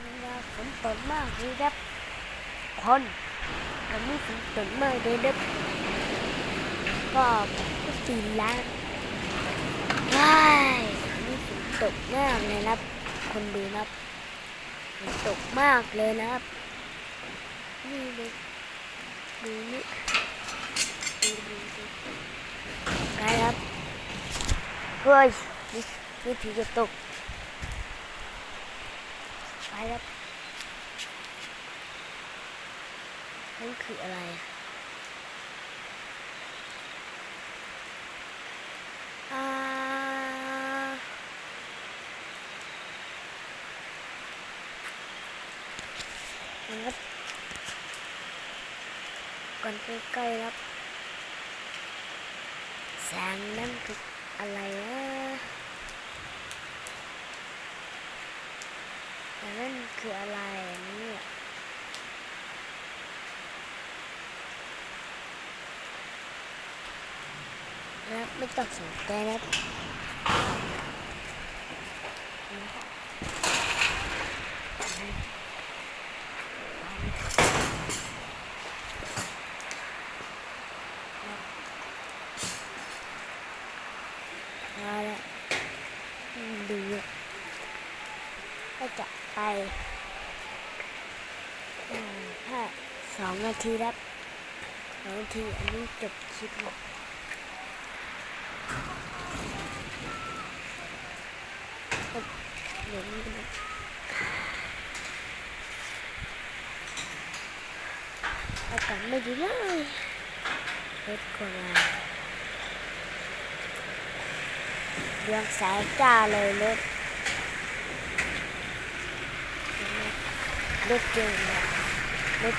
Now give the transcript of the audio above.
วันนี้ฝนตกมากเลยครับคนวันนี้ฝนตกมากเลยครับก็สี่ล้านว้ายวันนี้ฝนตกมากเลยครับ คนดูครับฝนตกมากเลยนะครับ นี่เลยดูนี่ดูดูดูครับเฮ้ยนี่นี่ผีจะตก ไปแล้วนั่นคืออะไรอะอ่ามันก่อนใกล้ๆครับแสงนั่นคืออะไรนะแต่ นั่นคืออะไรอันเนี่ยนะครับไม่ต้องสนใจนะครับมาแล้วดูก็จะ ไปอืมห้าสองนาทีครับสองนาทีอันนี้จบคลิปแล้วเดี๋ยวนี้นะอากาศไม่ดีเลยรถก็มาเรืองแสงจ้าเลยรถ รถ